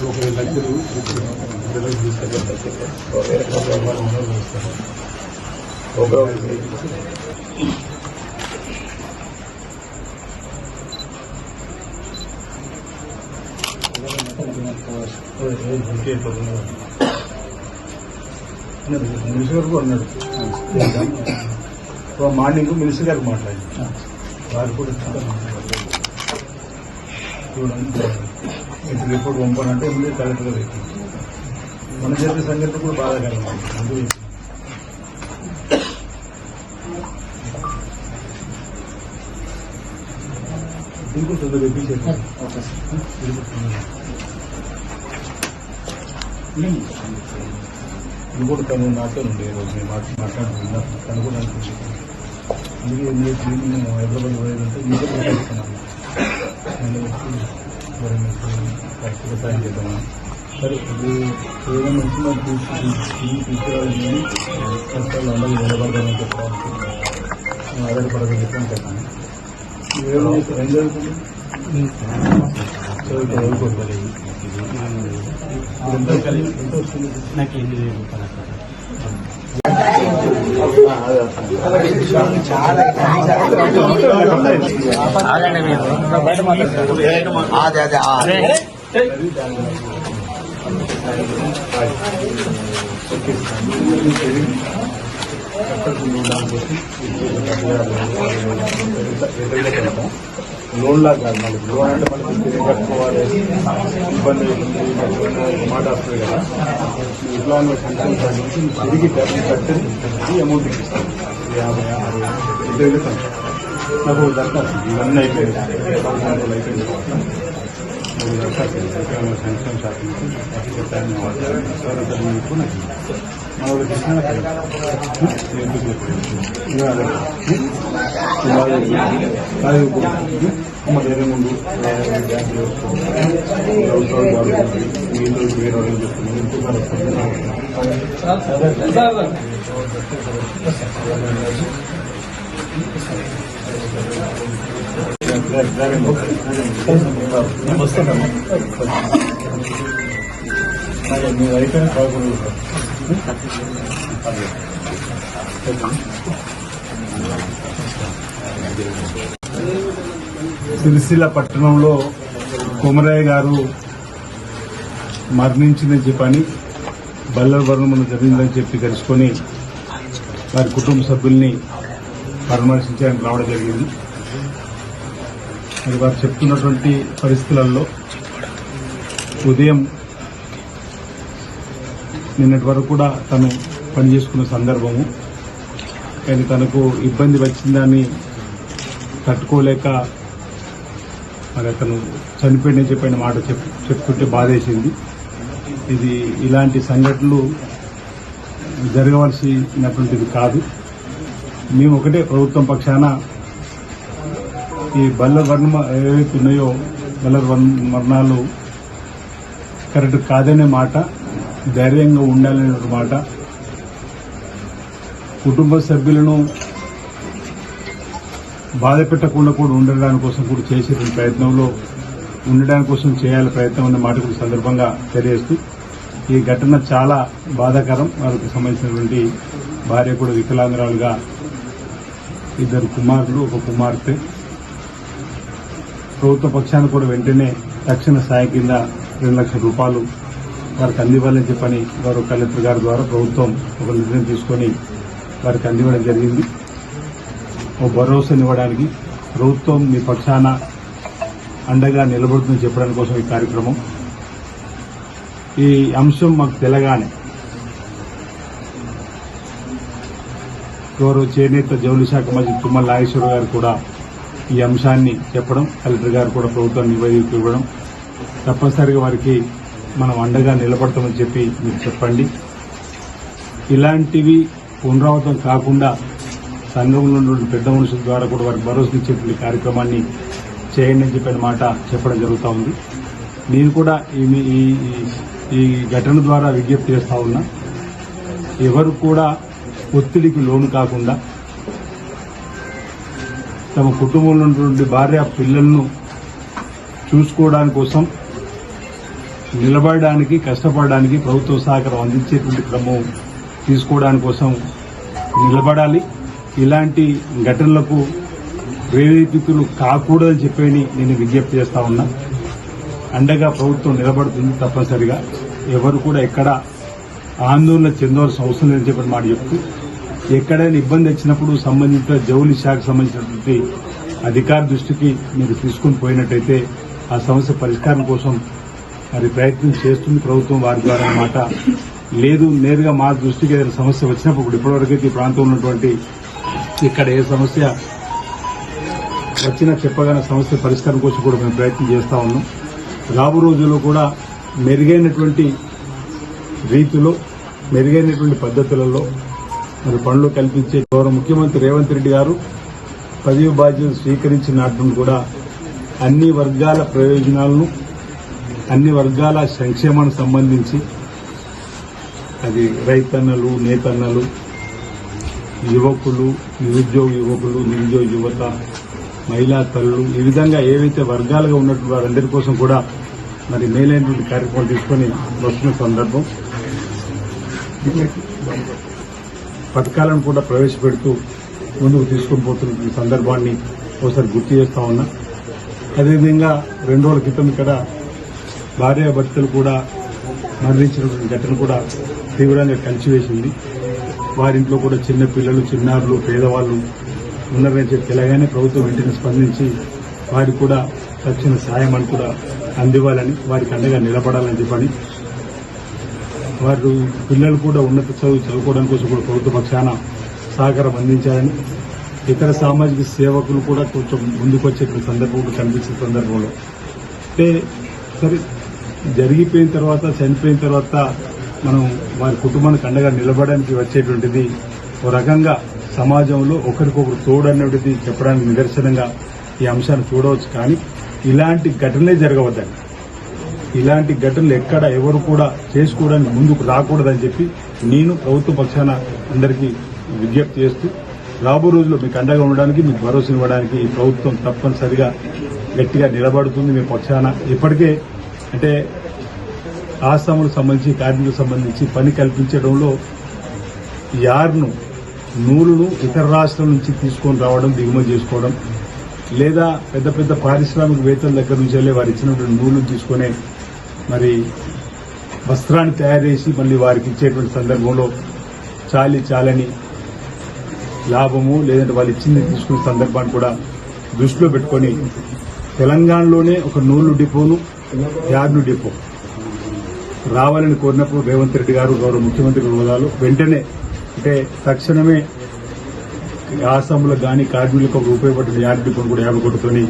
ఒక లక్షలు మినిస్టర్ గారు అన్నాడు మార్నింగ్ మినిస్టర్ గారు మాట్లాడి వారు కూడా చూడండి. ఇప్పుడు రిపోర్ట్ పంపాలంటే ముందు కలెక్టర్ చెప్పారు. మన జరిగే సంగతి కూడా బాధాకరం అందుకు దీనికి తొందరగా తెప్పించేది ఇది కూడా తను నాతో ఉండే రోజు నేను మాట్లా- మాట్లాడుతున్నా తను కూడా అనుకుంటున్నాను అందుకే నేను హైదరాబాద్ పోయేదంటే మీతో మాట్లాడుతున్నాను వచ్చి మరి మీకు సరే ఇది ఏదైనా వచ్చినా చూసి తీసుకురావాలని కష్టాలు అందరూ నిలబడదామని చెప్పడానికి ఆధారపడదని చెప్పాను ఏం జరుగుతుంది ఎంత వస్తుంది నాకు మీరు. బయట అదే అదే లోన్ లాగా కాదు మనకి లోన్ అంటే మనకి తిరిగి కట్టుకోవాలి ఇబ్బంది మాట వస్తుంది కదా. ఇట్లా ఉన్న సంక్షేమ నుంచి తిరిగి డబ్బులు కట్టి ఈ అమౌంట్ ఇస్తాను యాభై అరవై ఇద్దరు వెళ్తాను నాకు దరఖాస్తు ఇవన్నీ అయిపోయింది సంవత్సరాలు అయిపోయింది నాకు దరఖాస్తు తెలంగాణ సంక్షేమ శాఖ నుంచి చెప్పాను. సార్ అతను నాకు మన వాళ్ళకి ఇచ్చిన ఎందుకు ఇంకా ముందు బ్యాంకులో అవసరాలు బాగుంటుంది సిరిసిల్ల పట్టణంలో కుమరయ్య గారు మరణించిందని చెప్పని బల్లర వర్ణమును జరిగిందని చెప్పి తెలుసుకొని వారి కుటుంబ సభ్యుల్ని పరామర్శించడానికి రావడం జరిగింది. మరి వారు చెప్తున్నటువంటి పరిస్థితులలో ఉదయం నిన్నటి వరకు కూడా తను పనిచేసుకున్న సందర్భము. కానీ తనకు ఇబ్బంది వచ్చిందని తట్టుకోలేక మరి అతను చనిపోయిన చెప్పిన మాట చెప్ చెప్తుంటే బాధేసింది. ఇది ఇలాంటి సంఘటనలు జరగవలసినటువంటిది కాదు. మేము ఒకటే ప్రభుత్వం పక్షాన ఈ బల్ల వర్ణ ఏవైతే ఉన్నాయో బల్ల వర్ణ- మరణాలు కరెక్ట్ కాదనే మాట ధైర్యంగా ఉండాలనే మాట. కుటుంబ సభ్యులను బాధ పెట్టకుండా కూడా ఉండడానికి కోసం కూడా చేసే ప్రయత్నంలో ఉండడానికి కోసం చేయాలి ప్రయత్నం అనే మాట కూడా సందర్భంగా తెలియజేస్తూ ఈ ఘటన చాలా బాధాకరం. వారికి సంబంధించినటువంటి భార్య కూడా వికలాంగురాలుగా ఇద్దరు కుమారులు ఒక కుమార్తె. ప్రభుత్వ పక్షాన్ని కూడా వెంటనే తక్షణ సాయం కింద రెండు లక్షల రూపాయలు వారికి అందివ్వాలని చెప్పని గౌరవ కలెక్టర్ గారి ద్వారా ప్రభుత్వం ఒక నిర్ణయం తీసుకొని వారికి అందివ్వడం జరిగింది. ఒక భరోసానివ్వడానికి ప్రభుత్వం మీ పక్షాన అండగా నిలబడుతుందని చెప్పడానికి కోసం ఈ కార్యక్రమం. ఈ అంశం మాకు తెలగానే గౌరవ చేనేత జౌలి శాఖ మంత్రి తుమ్మల నాగేశ్వర గారు కూడా ఈ అంశాన్ని చెప్పడం కలెక్టర్ గారు కూడా ప్రభుత్వం నివేదిక ఇవ్వడం తప్పనిసరిగా వారికి మనం అండగా నిలబడతామని చెప్పి మీరు చెప్పండి. ఇలాంటివి పునరావృతం కాకుండా సంఘంలో ఉన్న పెద్ద మనుషుల ద్వారా కూడా వారికి భరోసా ఇచ్చేటువంటి కార్యక్రమాన్ని చేయండి అని చెప్పిన మాట చెప్పడం జరుగుతూ ఉంది. నేను కూడా ఈ ఈ- ఈ- ఘటన ద్వారా విజ్ఞప్తి చేస్తూ ఉన్నా. ఎవరు కూడా ఒత్తిడికి లోను కాకుండా తమ కుటుంబంలో ఉన్నటువంటి భార్య పిల్లలను చూసుకోవడానికి కోసం నిలబడడానికి కష్టపడడానికి ప్రభుత్వ సహకారం అందించేటువంటి క్రమం తీసుకోవడాని కోసం నిలబడాలి. ఇలాంటి ఘటనలకు ప్రేరేపితులు కాకూడదని చెప్పని నేను విజ్ఞప్తి చేస్తా ఉన్నా. అండగా ప్రభుత్వం నిలబడుతుంది తప్పనిసరిగా. ఎవరు కూడా ఎక్కడ ఆందోళన చెందవలసిన అవసరం లేదని చెప్పిన మాట చెప్తూ ఎక్కడైనా ఇబ్బంది వచ్చినప్పుడు సంబంధిత జౌలి శాఖకు సంబంధించినటువంటి అధికార దృష్టికి మీరు తీసుకుని పోయినట్టయితే ఆ సమస్య పరిష్కారం కోసం మరి ప్రయత్నం చేస్తుంది ప్రభుత్వం వారి ద్వారా అన్నమాట. లేదు నేరుగా మా దృష్టికి ఏదైనా సమస్య వచ్చినప్పుడు ఇప్పటివరకైతే ఈ ప్రాంతంలో ఉన్నటువంటి ఇక్కడ ఏ సమస్య వచ్చినా చెప్పగానే సమస్య పరిష్కారం కోసం కూడా మేము ప్రయత్నం చేస్తా ఉన్నాం. రాబో రోజుల్లో కూడా మెరుగైనటువంటి రీతిలో మెరుగైనటువంటి పద్ధతులలో మరి పనులు కల్పించే గౌరవ ముఖ్యమంత్రి రేవంత్ రెడ్డి గారు పదవి బాధ్యతలు స్వీకరించిన నాటి కూడా అన్ని వర్గాల ప్రయోజనాలను అన్ని వర్గాల సంక్షేమానికి సంబంధించి అది రైతన్నలు నేతన్నలు యువకులు నిరుద్యోగ యువకులు నిరుద్యోగ యువత మహిళా తల్లు ఈ విధంగా ఏవైతే వర్గాలుగా ఉన్నటువంటి వారందరి కోసం కూడా మరి మేలైనటువంటి కార్యక్రమాలు తీసుకొని వస్తున్న సందర్భం. పథకాలను కూడా ప్రవేశపెడుతూ ముందుకు తీసుకొని పోతున్న ఈ సందర్భాన్ని ఒకసారి గుర్తు చేస్తా ఉన్నా. అదేవిధంగా రెండు రోజుల క్రితం ఇక్కడ భార్యాభర్తలు కూడా మరణించినటువంటి ఘటన కూడా తీవ్రంగా కలిసివేసింది. వారింట్లో కూడా చిన్న పిల్లలు చిన్నారులు పేదవాళ్ళు ఉన్నారని చెప్పి తెలంగాణ ప్రభుత్వం వెంటనే స్పందించి వారికి కూడా తక్షణ సాయం అని కూడా అందివ్వాలని వారికి అండగా నిలబడాలని చెప్పని. వారు పిల్లలు కూడా ఉన్నత చదువు చదువుకోవడం కోసం కూడా ప్రభుత్వ పక్షాన సహకారం అందించాలని ఇతర సామాజిక సేవకులు కూడా కొంచెం ముందుకు వచ్చేటువంటి సందర్భం కనిపించిన సందర్భంలో. అంటే సరే జరిగిపోయిన తర్వాత చనిపోయిన తర్వాత మనం వారి కుటుంబానికి అండగా నిలబడడానికి వచ్చేటువంటిది ఒక రకంగా సమాజంలో ఒకరికొకరు తోడన్నటువంటిది చెప్పడానికి నిదర్శనంగా ఈ అంశాన్ని చూడవచ్చు. కానీ ఇలాంటి ఘటనలే జరగవద్దండి. ఇలాంటి ఘటనలు ఎక్కడ ఎవరు కూడా చేసుకోవడానికి ముందుకు రాకూడదని చెప్పి నేను ప్రభుత్వ పక్షాన అందరికీ విజ్ఞప్తి చేస్తూ రాబో రోజుల్లో మీకు అండగా ఉండడానికి మీకు భరోసా ఇవ్వడానికి ఈ ప్రభుత్వం తప్పనిసరిగా గట్టిగా నిలబడుతుంది. మీ పక్షాన ఇప్పటికే అంటే ఆసాములకు సంబంధించి కార్మికులకు సంబంధించి పని కల్పించడంలో యార్ను నూలును ఇతర రాష్ట్రాల నుంచి తీసుకొని రావడం దిగుమతి చేసుకోవడం లేదా పెద్ద పెద్ద పారిశ్రామికవేత్తల దగ్గర నుంచి వెళ్ళి వారు ఇచ్చినటువంటి నూలును తీసుకునే మరి వస్త్రాన్ని తయారు చేసి మళ్ళీ వారికి ఇచ్చేటువంటి సందర్భంలో చాలి చాలని లాభము లేదంటే వాళ్ళు ఇచ్చింది తీసుకునే సందర్భాన్ని కూడా దృష్టిలో పెట్టుకొని తెలంగాణలోనే ఒక నూలు డిపోను యార్డు డిపో. రావాలని కోరినప్పుడు రేవంత్ రెడ్డి గారు గౌరవ ముఖ్యమంత్రి హోదాలు వెంటనే అంటే తక్షణమే ఆసాములకు కానీ కార్మికులకు ఒక ఉపయోగపడిన యార్డ్ డిపోను కూడా యాభై కోట్లతోని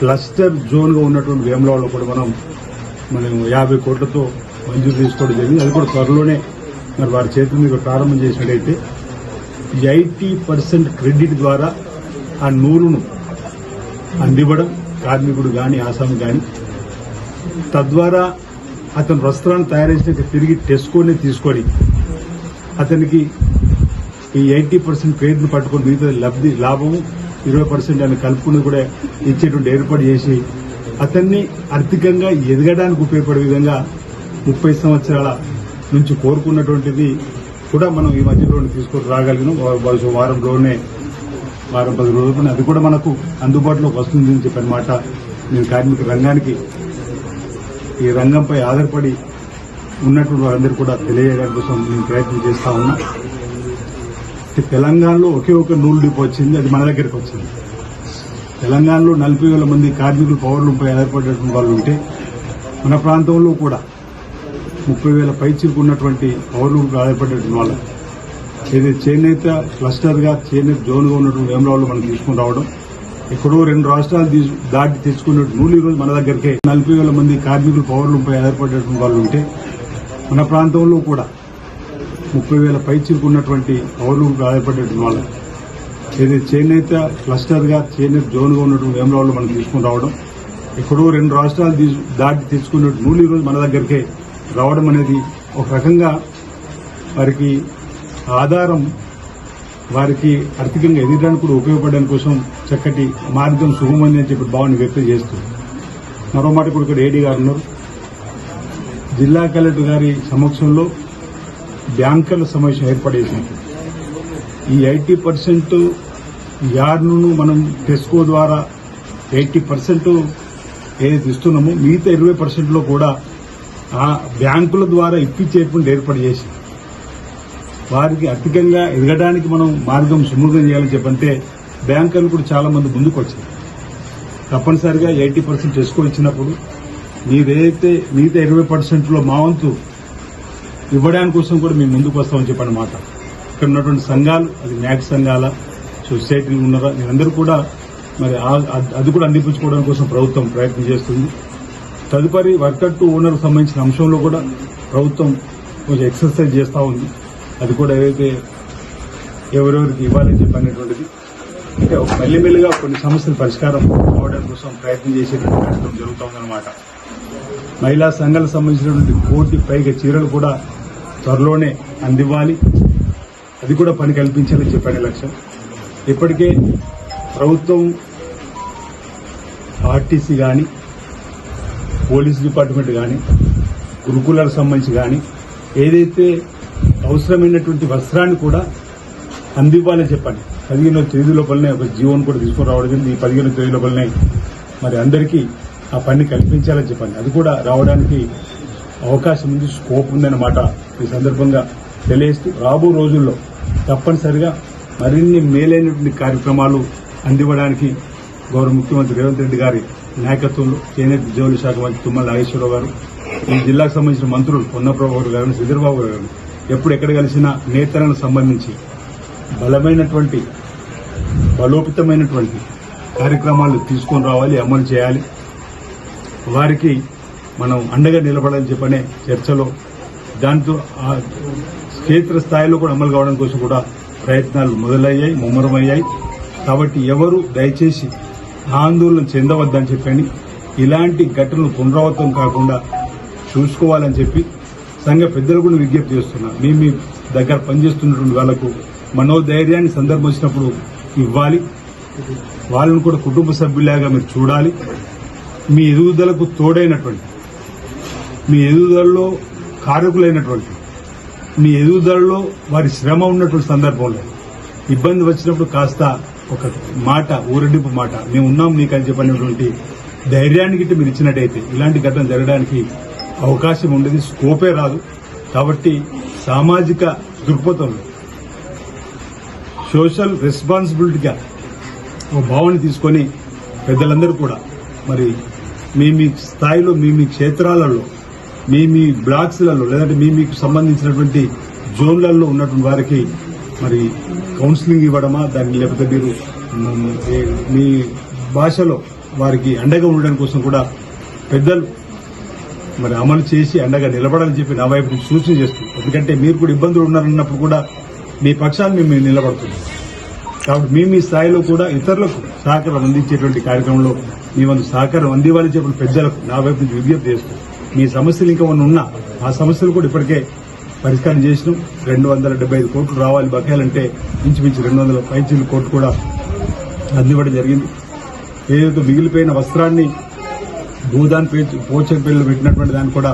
క్లస్టర్ జోన్గా ఉన్నటువంటి వేములవాడలో కూడా మనం మనం యాభై కోట్లతో మంజూరు చేసుకోవడం జరిగింది. అది కూడా త్వరలోనే మరి వారి చేతుల మీద ప్రారంభం చేసినట్టయితే ఎయిటీ పర్సెంట్ క్రెడిట్ ద్వారా ఆ నూలును అందివ్వడం కార్మికుడు కానీ ఆసాము కానీ తద్వారా అతను వస్త్రాన్ని తయారు చేసినాక తిరిగి టెస్కోని తీసుకొని అతనికి ఈ ఎయిటీ పర్సెంట్ క్రెడిట్ను పట్టుకొని మిగతా లబ్ధి లాభము ఇరవై పర్సెంట్ అని కలుపుకుని కూడా ఇచ్చేటువంటి ఏర్పాటు చేసి అతన్ని ఆర్థికంగా ఎదగడానికి ఉపయోగపడే విధంగా ముప్పై సంవత్సరాల నుంచి కోరుకున్నటువంటిది కూడా మనం ఈ మధ్యలో తీసుకొని రాగలిగినాం. బహుశా వారంలోనే వారం పది రోజులు అది కూడా మనకు అందుబాటులోకి వస్తుంది అని చెప్పిన మాట నేను కార్మిక రంగానికి ఈ రంగంపై ఆధారపడి ఉన్నటువంటి వారందరూ కూడా తెలియజేయడం కోసం నేను ప్రయత్నం చేస్తా ఉన్నా. తెలంగాణలో ఒకే ఒక నూలు డిపో వచ్చింది అది మన దగ్గరికి వచ్చింది. తెలంగాణలో నలభై వేల మంది కార్మికులు పౌరులపై ఆధారపడేటువంటి వాళ్ళు ఉంటే మన ప్రాంతంలో కూడా ముప్పై వేల పైచిలకు ఉన్నటువంటి పౌరులకు ఆధారపడేటువంటి వాళ్ళు ఏదైతే చేనేత క్లస్టర్గా చేనేత జోన్గా ఉన్నటువంటి వేమరావులు మనం తీసుకుని రావడం ఎక్కడో రెండు రాష్ట్రాలు దాటి తెచ్చుకున్నట్టు. నూలు ఈ రోజు మన దగ్గరికే. నలభై వేల మంది కార్మికులు పౌరులపై ఆధారపడేటువంటి వాళ్ళు ఉంటే మన ప్రాంతంలో కూడా ముప్పై వేల పై చిరుకున్నటువంటి పౌరులకు ఆధారపడేటువంటి వాళ్ళు. ఏదైతే చేనేత క్లస్టర్గా చేనేత జోన్గా ఉన్నటువంటి వేమరావులు మనం తీసుకుని రావడం. ఎక్కడో రెండు రాష్ట్రాలు దాటి తెచ్చుకున్నట్టు. నూలు ఈ రోజు మన దగ్గరికే రావడం అనేది ఒక రకంగా వారికి ఆధారం వారికి ఆర్థికంగా ఎదగడానికి కూడా ఉపయోగపడడానికి కోసం చక్కటి మార్గం సుగమంది అని చెప్పి భావన వ్యక్తం చేస్తూ మరో మాట కూడా ఇక్కడ ఏడీ గారు ఉన్నారు. జిల్లా కలెక్టర్ గారి సమక్షంలో బ్యాంకర్ల సమావేశం ఏర్పాటు ఈ ఎయిటీ పర్సెంట్ యార్డును మనం టెస్కో ద్వారా ఎయిటీ పర్సెంట్ ఏదైతే ఇస్తున్నామో మిగతా ఇరవై పర్సెంట్లో కూడా ఆ బ్యాంకుల ద్వారా ఇప్పించేటువంటి ఏర్పాటు చేసింది. వారికి అధికంగా ఎదగడానికి మనం మార్గం సుముఖం చేయాలని చెప్పంటే బ్యాంకర్లు కూడా చాలా మంది ముందుకు వచ్చారు. తప్పనిసరిగా ఎయిటీ పర్సెంట్ టెస్కో ఇచ్చినప్పుడు మీరేదైతే మిగతా ఇరవై పర్సెంట్లో మా వంతు ఇవ్వడానికి కోసం కూడా మేము ముందుకు వస్తామని చెప్పిన మాట. ఇక్కడ ఉన్నటువంటి సంఘాలు అది న్యాక్ సంఘాల సొసైటీలు ఉన్నారా మీరందరూ కూడా మరి ఆ- అది కూడా అందిపించుకోవడం కోసం ప్రభుత్వం ప్రయత్నం చేస్తుంది. తదుపరి వర్కర్ టు ఓనర్ సంబంధించిన అంశంలో కూడా ప్రభుత్వం కొంచెం ఎక్సర్సైజ్ చేస్తూ ఉంది. అది కూడా ఏదైతే ఎవరెవరికి ఇవ్వాలని చెప్పి అనేటువంటిది అంటే మెల్లిమెల్లిగా కొన్ని సమస్యల పరిష్కారం అవడం కోసం ప్రయత్నం చేసేటువంటి కార్యక్రమం జరుగుతుందన్నమాట. మహిళా సంఘాలకు సంబంధించినటువంటి కోటి పైగా చీరలు కూడా త్వరలోనే అందివ్వాలి. అది కూడా పని కల్పించాలని చెప్పాను లక్ష్యం. ఇప్పటికే ప్రభుత్వం ఆర్టీసీ కానీ పోలీస్ డిపార్ట్మెంట్ కానీ గురుకులకు సంబంధించి కానీ ఏదైతే అవసరమైనటువంటి వస్త్రాన్ని కూడా అందివ్వాలని చెప్పండి. పదిహేనో తేదీ లోపలనే ఒక జీవోని కూడా తీసుకుని రావడం జరిగింది. ఈ పదిహేనో తేదీ లోపలనే మరి అందరికీ ఆ పని కల్పించాలని చెప్పండి. అది కూడా రావడానికి అవకాశం ఉంది స్కోప్ ఉందన్నమాట ఈ సందర్భంగా తెలియజేస్తూ రాబో రోజుల్లో తప్పనిసరిగా మరిన్ని మేలైనటువంటి కార్యక్రమాలు అందివ్వడానికి గౌరవ ముఖ్యమంత్రి రేవంత్ రెడ్డి గారి నాయకత్వంలో చేనేత జౌలి శాఖ మంత్రి తుమ్మల నాగేశ్వరరావు గారు ఈ జిల్లాకు సంబంధించిన మంత్రులు పొన్నప్రభు గారు శ్రీధర్బాబు గారు ఎప్పుడు ఎక్కడ కలిసినా నేతలకు సంబంధించి బలమైనటువంటి బలోపితమైనటువంటి కార్యక్రమాలు తీసుకొని రావాలి అమలు చేయాలి. వారికి మనం అండగా నిలబడాలని చెప్పనే చర్చలో దాంతో ఆ క్షేత్ర స్థాయిలో కూడా అమలు కావడం కోసం కూడా ప్రయత్నాలు మొదలయ్యాయి ముమ్మరమయ్యాయి. కాబట్టి ఎవరు దయచేసి ఆందోళన చెందవద్దని చెప్పని ఇలాంటి ఘటనలు పునరావృతం కాకుండా చూసుకోవాలని చెప్పి సంఘ పెద్దలు కూడా విజ్ఞప్తి చేస్తున్నా మీ మీ దగ్గర పనిచేస్తున్నటువంటి వాళ్ళకు మనోధైర్యాన్ని సందర్భం వచ్చినప్పుడు ఇవ్వాలి. వాళ్ళను కూడా కుటుంబ సభ్యులాగా మీరు చూడాలి. మీ ఎదుగుదలకు తోడైనటువంటి మీ ఎదుగుదలలో కారకులైనటువంటి మీ ఎదుగుదలలో వారి శ్రమ ఉన్నటువంటి సందర్భంలో ఇబ్బంది వచ్చినప్పుడు కాస్త ఒక మాట ఊరడింపు మాట మేము ఉన్నాం నీకు అని చెప్పినటువంటి ధైర్యానికి మీరు ఇచ్చినట్టయితే ఇలాంటి ఘటన జరగడానికి అవకాశం ఉండేది స్కోపే రాదు. కాబట్టి సామాజిక దృక్పథంలో సోషల్ రెస్పాన్సిబిలిటీగా ఒక భావన తీసుకొని పెద్దలందరూ కూడా మరి మీ మీ స్థాయిలో మీ మీ క్షేత్రాలలో మీ మీ బ్లాక్స్లలో లేదంటే మీ మీకు సంబంధించినటువంటి జోన్లలో ఉన్నటువంటి వారికి మరి కౌన్సిలింగ్ ఇవ్వడమా దాన్ని లేకపోతే మీరు మీ భాషలో వారికి అండగా ఉండడం కోసం కూడా పెద్దలు మరి అమలు చేసి అండగా నిలబడాలని చెప్పి నా వైపు నుంచి సూచన చేస్తుంది. ఎందుకంటే మీరు కూడా ఇబ్బందులు ఉన్నారన్నప్పుడు కూడా మీ పక్షాన్ని మేము నిలబడుతుంది కాబట్టి మీ మీ స్థాయిలో కూడా ఇతరులకు సహకారం అందించేటువంటి కార్యక్రమంలో మీ వంతు సహకారం అందివ్వాలని చెప్పిన పెద్దలకు నా వైపు నుంచి విజ్ఞప్తి చేస్తూ మీ సమస్యలు ఇంకా ఉన్న ఉన్నా ఆ సమస్యలు కూడా ఇప్పటికే పరిష్కారం చేసినాం. రెండు వందల డెబ్బై ఐదు కోట్లు రావాలి బకాయాలంటే ఇంచుమించు రెండు వందల పైచీల కోట్లు కూడా అందివ్వడం జరిగింది. ఏదైతే మిగిలిపోయిన వస్త్రాన్ని భూదాన్ పేజ్ పోచర్ పేర్లు పెట్టినటువంటి దాన్ని కూడా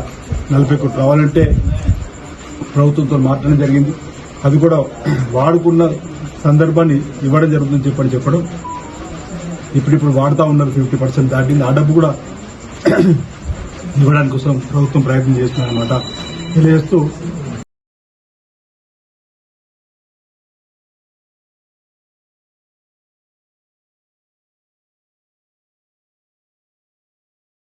నలభై కోట్లు రావాలంటే ప్రభుత్వంతో మాట్లాడడం జరిగింది. అది కూడా వాడుకున్న సందర్భాన్ని ఇవ్వడం జరుగుతుందని చెప్పని చెప్పడం. ఇప్పుడిప్పుడు వాడుతూ ఉన్నారు ఫిఫ్టీ పర్సెంట్ దాటింది. ఆ డబ్బు కూడా ఇవ్వడానికి కోసం ప్రభుత్వం ప్రయత్నం చేస్తుందన్నమాట. తెలియజేస్తూ